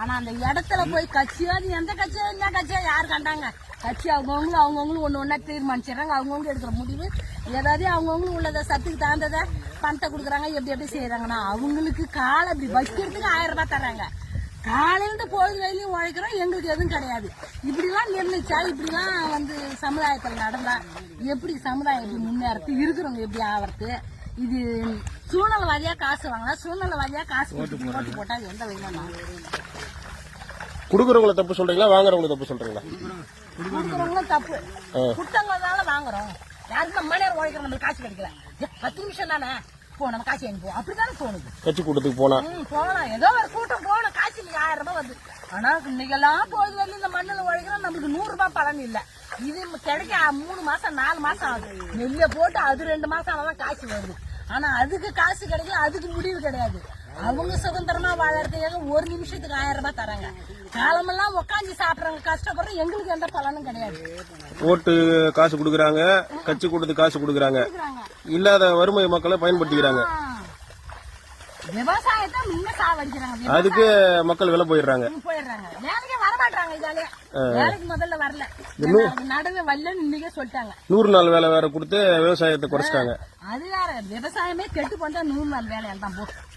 ஆனா அந்த இடத்துல போய் கட்சியாவது எந்த கட்சியோ என்ன கட்சியோ யார் கண்டாங்க? கட்சி அவங்கவுங்களும் அவங்கவுங்களும் ஒண்ணு ஒன்றா தீர்மானிச்சிடுறாங்க. அவங்கவுங்க எடுக்கிற முடிவு ஏதாவது அவங்கவுங்களும் உள்ளத சத்துக்கு தகுந்ததை பணத்தை கொடுக்குறாங்க எப்படி எப்படி செய்யறாங்கன்னா அவங்களுக்கு காலை இப்படி வைக்கிறதுக்கு ஆயிரம் ரூபாய் தர்றாங்க. காலையில பொழுது வரையிலும் உழைக்கிறோம் எங்களுக்கு எதுவும் கிடையாது. இப்படிலாம் நிர்ணயிச்சா இப்படிலாம் வந்து சமுதாயத்தில் நடந்தா எப்படி சமுதாயம் எப்படி முன்னேறது இருக்கிறவங்க எப்படி ஆவறது? இது சூழ்நிலை வாரியாக காசு வாங்கினா சூழ்நிலைவாதியா காசு கொடுத்து போட்டு போட்டா எந்த வகையிலும் குடுக்குறவங்கள தப்பு சொல்றீங்களா வாங்குறவங்கள தப்பு சொல்றீங்களா? கொடுக்குறவங்களும் தப்பு. குட்டங்களால வாங்குறோம். யாருக்கு நம்ம நேரம் உழைக்கிறோம் நம்மளுக்கு காசு கிடைக்கல. பத்து நிமிஷம் தானே? போ நம்ம காசு அனுப்புவோம் அப்படித்தானே தோணுது. கட்சி கூட்டத்துக்கு போகலாம் ஏதோ ஒரு கூட்டம் போகணும். காசு இல்லையா ஆயிரம் ரூபாய் வருது. ஆனா இன்னைக்கெல்லாம் வரல இந்த மண்ணில் உழைக்கிறோம். நம்மளுக்கு நூறு ரூபாய் பலன் இல்ல. இது கிடைக்க மூணு மாசம் நாலு மாசம் ஆகுது. நெல்லை போட்டு அது ரெண்டு மாசம் ஆனாதான் காசு வருது. ஆனா அதுக்கு காசு கிடைக்கல அதுக்கு முடிவு கிடையாது. அவங்க சுதந்திரமா வாழறதுக்காக ஒரு நிமிஷத்துக்கு ஆயிரம் ரூபாய் தராங்க. காலமெல்லாம் உட்காந்து சாப்பிடுறாங்க கஷ்டப்படுறோம் எங்களுக்கு எந்த பலனும் கிடையாது. ஓட்டு காசு கொடுக்குறாங்க கட்சி கூட்டத்துக்கு காசு கொடுக்குறாங்க. இல்லாத வறுமை மக்களை பயன்படுத்திக்கிறாங்க. விவசாயத்தை முன்ன சாவடிக்கிறாங்க. அதுக்கு மக்கள் விலை போயிடுறாங்க. போயிடுறாங்க. வேலைக்கே வர மாட்டாங்க இதாலே வேலைக்கு முதல்ல வரல. நடுவே வரலன்னு இன்னைக்கே சொல்லிட்டாங்க. நூறு நாள் வேலை வேற கொடுத்து விவசாயத்தை குறைச்சிட்டாங்க. அது வேற. விவசாயமே கெட்டு போட்டா நூறு நாள் வேலையால் தான் போ ம். ம்.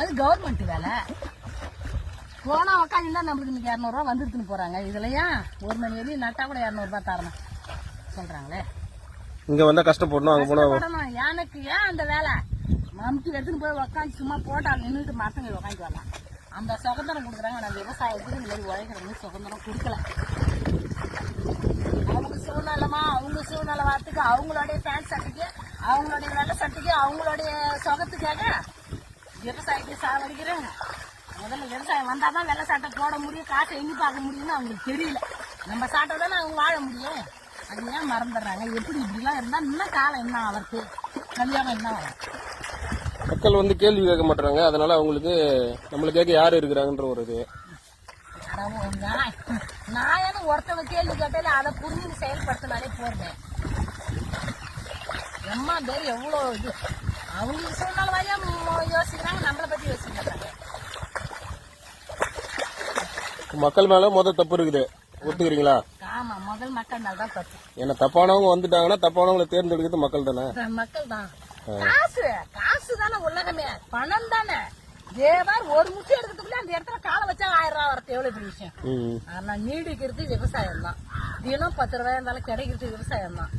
அது கவர்மெண்ட் வேலை. போனா உக்காந்துருந்தா நம்மளுக்கு இன்னைக்கு இரநூறுவா வந்துருக்குன்னு போறாங்க. இதுலயா ஒரு மணி வரையும் நட்டா கூட இரநூறுபா தரணும்? சொல்றாங்களே. இங்க வந்தா கஷ்டப்படணும் அங்க போனா. எனக்கு ஏன் அந்த வேலை? மம்முட்டி எடுத்துன்னு போய் உக்காந்து சும்மா போட்டா நின்றுட்டு மரத்தங்க உக்காந்து வரலாம். அந்த சுதந்திரம் கொடுக்குறாங்க. நான் விவசாயத்துக்கு இந்த மாதிரி உழைக்கிறவங்க சுதந்திரம் கொடுக்கல. அவங்க சூழ்நிலமா அவங்க சூழ்நிலை வார்த்தைக்கு அவங்களுடைய பேண்ட் சட்டைக்கு அவங்களுடைய வெள்ளை சட்டைக்கு அவங்களுடைய சுகத்துக்காக விவசாயத்தை சாவடிக்கிறாங்க முதல்ல விவசாயம் வந்தாதான் வெள்ளை சட்டை போட முடியும் காசை எண்ணி பார்க்க முடியும்னு அவங்களுக்கு தெரியல. நம்ம சாட்டை தானே அவங்க வாழ முடியும். அது ஏன் மறந்துடுறாங்க? எப்படி இப்படிலாம் இருந்தால் இன்னும் காலம் என்ன ஆகிறது கல்யாணம் என்ன வரும் மக்கள் வந்து கேள்வி கேட்க மாட்டாங்க அதனால அவங்களுக்கு நம்மள கேட்க யாரு இருக்கிறாங்கன்ற ஒரு இது. நாயன்னு ஒருத்தவங்க கேள்வி கேட்டாலே அதை புரிஞ்சு செயல்படுத்தினாலே போறேன் எம்மா பேர் எவ்வளோ இது? அவங்களுக்கு சூழ்நிலை வழியா யோசிக்கிறாங்க நம்மளை பத்தி யோசிக்க மக்கள் மேல முத தப்பு இருக்குது. ஒத்துக்கிறீங்களா? ஆமா முதல் மக்கள் மேல தான் தப்பு. ஏன்னா தப்பானவங்க வந்துட்டாங்கன்னா தப்பானவங்களை தேர்ந்தெடுக்கிறது மக்கள் தானே? மக்கள் தான். காசு காசு தானே உலகமே. பணம் தானே. ஏதாவது ஒரு முக்கியம் எடுக்கிறதுக்குள்ள அந்த இடத்துல காலை வச்சா ஆயிரம் ரூபா வரது எவ்வளவு பெரிய விஷயம். ஆனா நீடிக்கிறது விவசாயம் தான் தினம் பத்து ரூபாயா இருந்தாலும் கிடைக்கிறது விவசாயம் தான்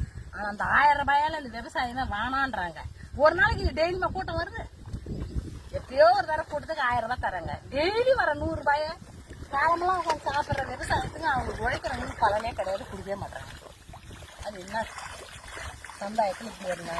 அந்த ஆயிரம் ரூபாயால அந்த விவசாயமே வேணான்றாங்க. ஒரு நாளைக்கு இது டெய்லியுமா கூட்டம் வருது. எப்பயோ ஒரு தடவை கூட்டத்துக்கு ஆயிரம் ரூபாய் தராங்க டெய்லி வர நூறு ரூபாய காலமெல்லாம் உட்காந்து சாப்பிட்ற விவசாயத்துக்கு அவங்க உழைக்கிறவங்களுக்கு பலனே கிடையாது கொடுக்கவே மாட்டாங்க அது என்ன சமுதாயத்தில் இப்படி வருங்க